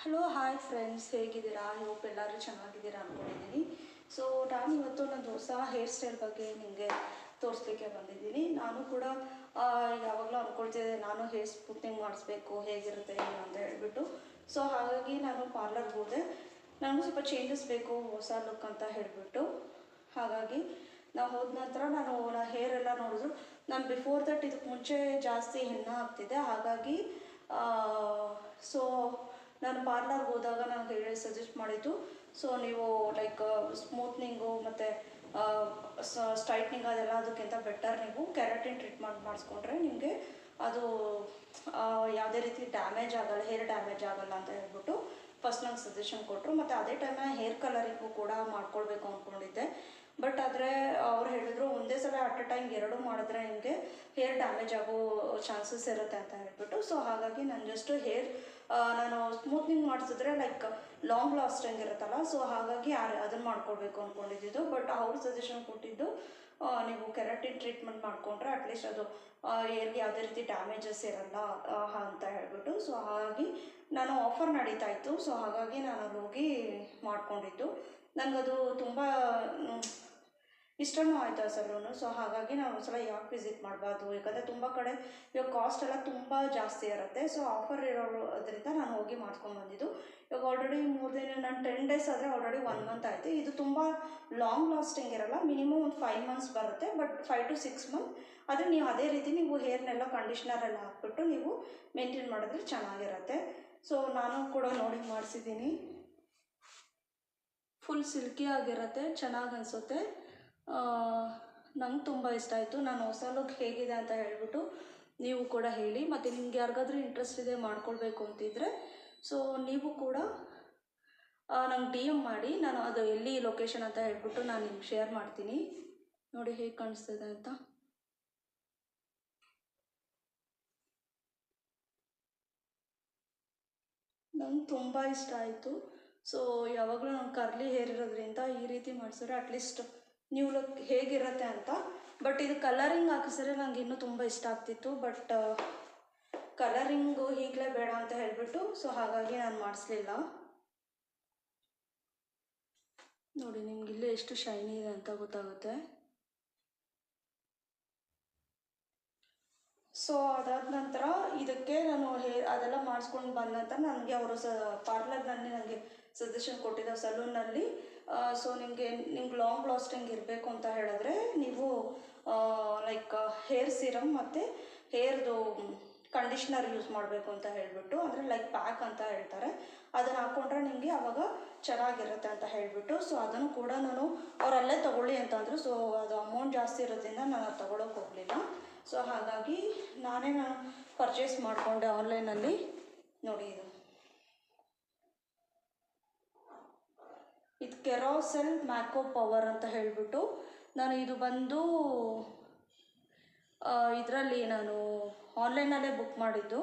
Hello hi friends ಹೇಗಿದ್ದೀರಾ? I hope ಎಲ್ಲರೂ ಚೆನ್ನಾಗಿದ್ದೀರಾ ಅಂದ್ಕೊಂಡಿದ್ದೀನಿ ಸೊ ನಾನು ಇವತ್ತು ನನ್ನ ಹೊಸ ಹೇರ್ ಸ್ಟೈಲ್ ಬಗ್ಗೆ ನಿಮಗೆ ತೋರಿಸ್ಲಿಕ್ಕೆ ಬಂದಿದ್ದೀನಿ. ನಾನು ಕೂಡ ಯಾವಾಗಲೂ ಅಂದ್ಕೊಳ್ತಿದ್ದೆ ನಾನು ಹೇರ್ ಸ್ಮೂತ್ನಿಂಗ್ ಮಾಡಿಸ್ಬೇಕು, ಹೇಗಿರುತ್ತೆ ಏನು ಅಂತ ಹೇಳ್ಬಿಟ್ಟು. ಸೊ ಹಾಗಾಗಿ ನಾನು ಪಾರ್ಲರ್ಗೆ ಹೋದೆ. ನನಗೂ ಸ್ವಲ್ಪ ಚೇಂಜಸ್ ಬೇಕು, ಹೊಸ ಲುಕ್ ಅಂತ ಹೇಳಿಬಿಟ್ಟು. ಹಾಗಾಗಿ ನಾವು ಹೋದ ನಂತರ ನಾನು ನನ್ನ ಹೇರ್ ಎಲ್ಲ ನೋಡಿದ್ರು. ನಾನು ಬಿಫೋರ್ ದಟ್ ಇದಕ್ಕೆ ಮುಂಚೆ ಜಾಸ್ತಿ ಹೆಣ್ಣು ಆಗ್ತಿದೆ ಹಾಗಾಗಿ ಸೊ ನಾನು ಪಾರ್ಲರ್ಗೆ ಹೋದಾಗ ನನಗೆ ಹೇಳಿ ಸಜೆಸ್ಟ್ ಮಾಡಿದ್ದು. ಸೊ ನೀವು ಲೈಕ್ ಸ್ಮೂತ್ನಿಂಗು ಮತ್ತು ಸ್ಟ್ರೈಟ್ನಿಂಗ್ ಅದೆಲ್ಲ ಅದಕ್ಕಿಂತ ಬೆಟರ್ ನೀವು ಕ್ಯಾರಟಿನ್ ಟ್ರೀಟ್ಮೆಂಟ್ ಮಾಡಿಸ್ಕೊಂಡ್ರೆ ನಿಮಗೆ ಅದು ಯಾವುದೇ ರೀತಿ ಡ್ಯಾಮೇಜ್ ಆಗಲ್ಲ ಹೇರ್ ಡ್ಯಾಮೇಜ್ ಆಗಲ್ಲ ಅಂತ ಹೇಳ್ಬಿಟ್ಟು ಫಸ್ಟ್ ನಂಗೆ ಸಜೆಷನ್ ಕೊಟ್ಟರು ಮತ್ತು ಅದೇ ಟೈಮಲ್ಲಿ ಹೇರ್ ಕಲರಿಂಗು ಕೂಡ ಮಾಡ್ಕೊಳ್ಬೇಕು ಅಂದ್ಕೊಂಡಿದ್ದೆ ಬಟ್ ಆದರೆ ಅವ್ರು ಹೇಳಿದ್ರು, ಒಂದೇ ಸಲ ಅಟ್ ಅ ಟೈಮ್ ಎರಡು ಮಾಡಿದ್ರೆ ನಿಮಗೆ ಹೇರ್ ಡ್ಯಾಮೇಜ್ ಆಗೋ ಚಾನ್ಸಸ್ ಇರುತ್ತೆ ಅಂತ ಹೇಳ್ಬಿಟ್ಟು. ಸೊ ಹಾಗಾಗಿ ನಾನು ಜಸ್ಟ್ ಹೇರ್ ನಾನು ಸ್ಮೂತ್ನಿಂಗ್ ಮಾಡಿಸಿದ್ರೆ ಲೈಕ್ ಲಾಂಗ್ ಲಾಸ್ಟಿಂಗ್ ಇರುತ್ತಲ್ಲ ಸೊ ಹಾಗಾಗಿ ಅದನ್ನು ಮಾಡ್ಕೊಳ್ಬೇಕು ಅಂದ್ಕೊಂಡಿದ್ದು ಬಟ್ ಅವ್ರ ಸಜೆಷನ್ ಕೊಟ್ಟಿದ್ದು ನೀವು ಕೆರಾಟಿನ್ ಟ್ರೀಟ್ಮೆಂಟ್ ಮಾಡಿಕೊಂಡ್ರೆ ಅಟ್ಲೀಸ್ಟ್ ಅದು ಎಲ್ಲಿ ಯಾವುದೇ ರೀತಿ ಡ್ಯಾಮೇಜಸ್ ಇರಲ್ಲ ಅಂತ ಹೇಳ್ಬಿಟ್ಟು. ಸೊ ಹಾಗಾಗಿ ನಾನು ಆಫರ್ ನಡೀತಾ ಇತ್ತು. ಸೊ ಹಾಗಾಗಿ ನಾನು ಅಲ್ಲಿ ಹೋಗಿ ಮಾಡಿಕೊಂಡಿದ್ದು. ನನಗದು ತುಂಬ ಇಷ್ಟನೂ ಆಯಿತು ಆ ಸೊ ಹಾಗಾಗಿ ನಾನು ಒಂದ್ಸಲ ಯಾಕೆ ವಿಸಿಟ್ ಮಾಡಬಾರ್ದು? ಯಾಕಂದರೆ ತುಂಬ ಕಡೆ ಇವಾಗ ಕಾಸ್ಟ್ ಎಲ್ಲ ತುಂಬ ಜಾಸ್ತಿ ಇರುತ್ತೆ. ಸೊ ಆಫರ್ ಇರೋದ್ರಿಂದ ನಾನು ಹೋಗಿ ಮಾಡ್ಕೊಂಡು ಬಂದಿದ್ದು. ಇವಾಗ ಆಲ್ರೆಡಿ ಮೂರು ದಿನ, ನಾನು ಟೆನ್ ಡೇಸ್ ಆದರೆ ಆಲ್ರೆಡಿ ಒನ್ ಮಂತ್ ಆಯಿತು. ಇದು ತುಂಬ ಲಾಂಗ್ ಲಾಸ್ಟಿಂಗ್ ಇರಲ್ಲ. ಮಿನಿಮಮ್ ಒಂದು ಫೈವ್ ಮಂತ್ಸ್ ಬರುತ್ತೆ. But five to six month ಆದರೆ ನೀವು ಅದೇ ರೀತಿ ನೀವು ಹೇರ್ನೆಲ್ಲ ಕಂಡೀಷ್ನರ್ ಎಲ್ಲ ಹಾಕ್ಬಿಟ್ಟು ನೀವು ಮೇಂಟೈನ್ ಮಾಡಿದ್ರೆ ಚೆನ್ನಾಗಿರುತ್ತೆ. ಸೊ ನಾನು ಕೂಡ ನೋಡಿ ಮಾಡಿಸಿದ್ದೀನಿ. ಫುಲ್ ಸಿಲ್ಕಿ ಆಗಿರುತ್ತೆ. ಚೆನ್ನಾಗಿ ಅನಿಸುತ್ತೆ. ನಂಗೆ ತುಂಬ ಇಷ್ಟ ಆಯಿತು. ನಾನು ಹೊಸ ಲುಕ್ ಹೇಗಿದೆ ಅಂತ ಹೇಳಿಬಿಟ್ಟು ನೀವು ಕೂಡ ಹೇಳಿ. ಮತ್ತು ನಿಮ್ಗೆ ಯಾರಿಗಾದ್ರೂ ಇಂಟ್ರೆಸ್ಟ್ ಇದೆ ಮಾಡ್ಕೊಳ್ಬೇಕು ಅಂತಿದ್ರೆ ಸೊ ನೀವು ಕೂಡ ನಂಗೆ ಡಿ ಎಂ ಮಾಡಿ. ನಾನು ಅದು ಎಲ್ಲಿ ಲೊಕೇಶನ್ ಅಂತ ಹೇಳ್ಬಿಟ್ಟು ನಾನು ನಿಮ್ಗೆ ಶೇರ್ ಮಾಡ್ತೀನಿ. ನೋಡಿ ಹೇಗೆ ಕಾಣಿಸ್ತಿದೆ ಅಂತ. ನಂಗೆ ತುಂಬ ಇಷ್ಟ ಆಯಿತು. ಸೊ ಯಾವಾಗಲೂ ನಂಗೆ ಕರ್ಲಿ ಹೇರ್ ಈ ರೀತಿ ಮಾಡಿಸಿದ್ರೆ ಅಟ್ಲೀಸ್ಟ್ ನ್ಯೂ ಲುಕ್ ಹೇಗಿರುತ್ತೆ ಅಂತ. ಬಟ್ ಇದು ಕಲರಿಂಗ್ ಹಾಕಿಸಿದ್ರೆ ನಂಗೆ ಇನ್ನೂ ತುಂಬ ಇಷ್ಟ ಆಗ್ತಿತ್ತು. ಬಟ್ ಕಲರಿಂಗು ಈಗಲೇ ಬೇಡ ಅಂತ ಹೇಳಿಬಿಟ್ಟು ಸೊ ಹಾಗಾಗಿ ನಾನು ಮಾಡಿಸ್ಲಿಲ್ಲ. ನೋಡಿ, ನಿಮ್ಗೆ ಇಲ್ಲೇ ಎಷ್ಟು ಶೈನಿ ಇದೆ ಅಂತ ಗೊತ್ತಾಗುತ್ತೆ. ಸೊ ಅದಾದ ನಂತರ ಇದಕ್ಕೆ ನಾನು ಹೇರ್ ಅದೆಲ್ಲ ಮಾಡಿಸ್ಕೊಂಡು ಬಂದ ನಂತರ ನನಗೆ ಅವರು ಸ ಪಾರ್ಲರ್ನಲ್ಲಿ ನನಗೆ ಸಜೆಷನ್ ಕೊಟ್ಟಿದ್ದ ಸಲೂನಲ್ಲಿ ಸೊ ನಿಮಗೆ ನಿಮ್ಗೆ ಲಾಂಗ್ ಲಾಸ್ಟಿಂಗ್ ಇರಬೇಕು ಅಂತ ಹೇಳಿದ್ರೆ ನೀವು ಲೈಕ್ ಹೇರ್ ಸಿರಮ್ ಮತ್ತು ಹೇರ್ದು ಕಂಡೀಷ್ನರ್ ಯೂಸ್ ಮಾಡಬೇಕು ಅಂತ ಹೇಳಿಬಿಟ್ಟು, ಅಂದರೆ ಲೈಕ್ ಪ್ಯಾಕ್ ಅಂತ ಹೇಳ್ತಾರೆ. ಅದನ್ನು ಹಾಕ್ಕೊಂಡ್ರೆ ನಿಮಗೆ ಅವಾಗ ಚೆನ್ನಾಗಿರುತ್ತೆ ಅಂತ ಹೇಳಿಬಿಟ್ಟು ಸೊ ಅದನ್ನು ಕೂಡ ನಾನು ಅವರಲ್ಲೇ ತೊಗೊಳ್ಳಿ ಅಂತ ಅಂದರು ಸೊ ಅದು ಅಮೌಂಟ್ ಜಾಸ್ತಿ ಇರೋದ್ರಿಂದ ನಾನು ಅದು ತೊಗೊಳಕ್ಕೆ ಹೋಗಲಿಲ್ಲ. ಸೊ ಹಾಗಾಗಿ ನಾನೇ ನಾನು ಪರ್ಚೇಸ್ ಮಾಡಿಕೊಂಡೆ ಆನ್ಲೈನಲ್ಲಿ ನೋಡಿ ಇದು ಇದು ಕೆರೋಸೆಲ್ ಮ್ಯಾಕೋ ಪವರ್ ಅಂತ ಹೇಳಿಬಿಟ್ಟು ನಾನು ಇದು ಬಂದು ಇದರಲ್ಲಿ ನಾನು ಆನ್ಲೈನಲ್ಲೇ ಬುಕ್ ಮಾಡಿದ್ದು.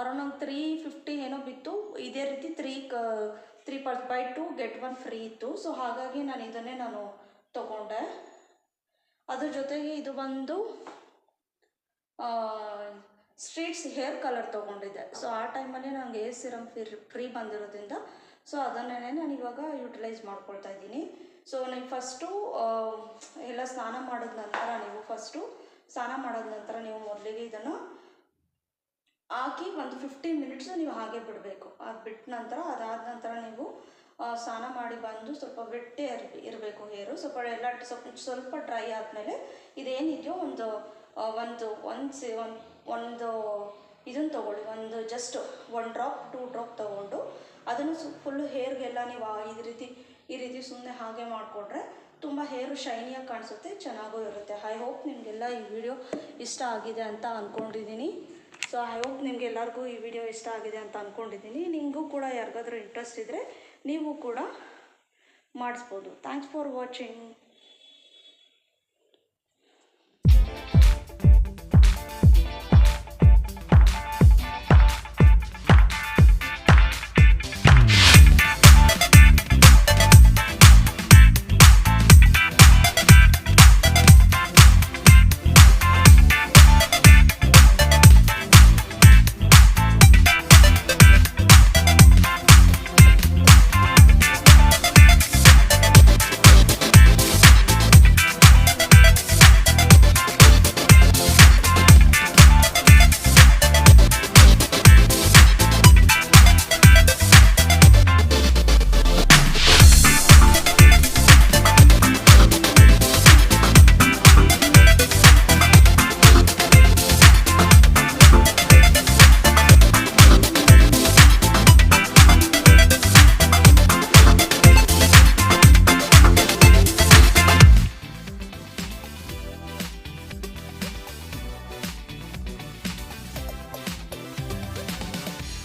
ಅರೌಂಡ್ ಒಂದು ತ್ರೀ ಫಿಫ್ಟಿ ಏನೋ ಬಿತ್ತು. ಇದೇ ರೀತಿ ತ್ರೀ ಕ three per buy two get one free ಇತ್ತು. ಸೊ ಹಾಗಾಗಿ ನಾನು ಇದನ್ನೇ ನಾನು ತಗೊಂಡೆ. ಅದ್ರ ಜೊತೆಗೆ ಇದು ಬಂದು ಸ್ಟ್ರೀಟ್ಸ್ ಹೇರ್ ಕಲರ್ ತೊಗೊಂಡಿದ್ದೆ. ಸೊ ಆ ಟೈಮಲ್ಲಿ ನನಗೆ ಹೇರ್ ಸಿರಮ್ ಫ್ರೀ ಫ್ರೀ ಬಂದಿರೋದ್ರಿಂದ ಸೊ ಅದನ್ನೇ ನಾನು ಇವಾಗ ಯುಟಿಲೈಸ್ ಮಾಡ್ಕೊಳ್ತಾ ಇದ್ದೀನಿ. ಸೊ ನೀವು ಫಸ್ಟು ಎಲ್ಲ ಸ್ನಾನ ಮಾಡಿದ ನಂತರ ನೀವು ಫಸ್ಟು ಸ್ನಾನ ಮಾಡಿದ ನಂತರ ನೀವು ಮೊದಲಿಗೆ ಇದನ್ನು ಹಾಕಿ ಒಂದು ಫಿಫ್ಟೀನ್ ಮಿನಿಟ್ಸು ನೀವು ಹಾಗೆ ಬಿಡಬೇಕು. ಅದು ಬಿಟ್ಟ ನಂತರ, ಅದಾದ ನಂತರ ನೀವು ಸ್ನಾನ ಮಾಡಿ ಬಂದು ಸ್ವಲ್ಪ ಗಟ್ಟಿ ಇರಬೇಕು ಹೇರು. ಸ್ವಲ್ಪ ಎಲ್ಲ, ಸ್ವಲ್ಪ ಸ್ವಲ್ಪ ಡ್ರೈ ಆದಮೇಲೆ ಇದೇನಿದೆಯೋ ಒಂದು ಒಂದು ಒಂದು ಸಿ, ಒಂದು ಒಂದು ಇದನ್ನು ತೊಗೊಳ್ಳಿ. ಒಂದು just one drop two drop ತೊಗೊಂಡು ಅದನ್ನು ಸು ಫುಲ್ಲು ಹೇರ್ಗೆಲ್ಲ ನೀವು ಈ ರೀತಿ ಈ ರೀತಿ ಸುಮ್ಮನೆ ಹಾಗೆ ಮಾಡಿಕೊಂಡ್ರೆ ತುಂಬ ಹೇರು ಶೈನಿಯಾಗಿ ಕಾಣಿಸುತ್ತೆ, ಚೆನ್ನಾಗೂ ಇರುತ್ತೆ. ಐ ಹೋಪ್ ನಿಮಗೆಲ್ಲ ಈ ವಿಡಿಯೋ ಇಷ್ಟ ಆಗಿದೆ ಅಂತ ಅಂದ್ಕೊಂಡಿದ್ದೀನಿ ಸೊ ಐ ಹೋಪ್ ನಿಮ್ಗೆ ಎಲ್ಲರಿಗೂ ಈ ವಿಡಿಯೋ ಇಷ್ಟ ಆಗಿದೆ ಅಂತ ಅಂದ್ಕೊಂಡಿದ್ದೀನಿ ನಿಮಗೂ ಕೂಡ ಯಾರಿಗಾದ್ರೂ ಇಂಟ್ರೆಸ್ಟ್ ಇದ್ದರೆ ನೀವು ಕೂಡ ಮಾಡಿಸ್ಬೋದು. Thanks for watching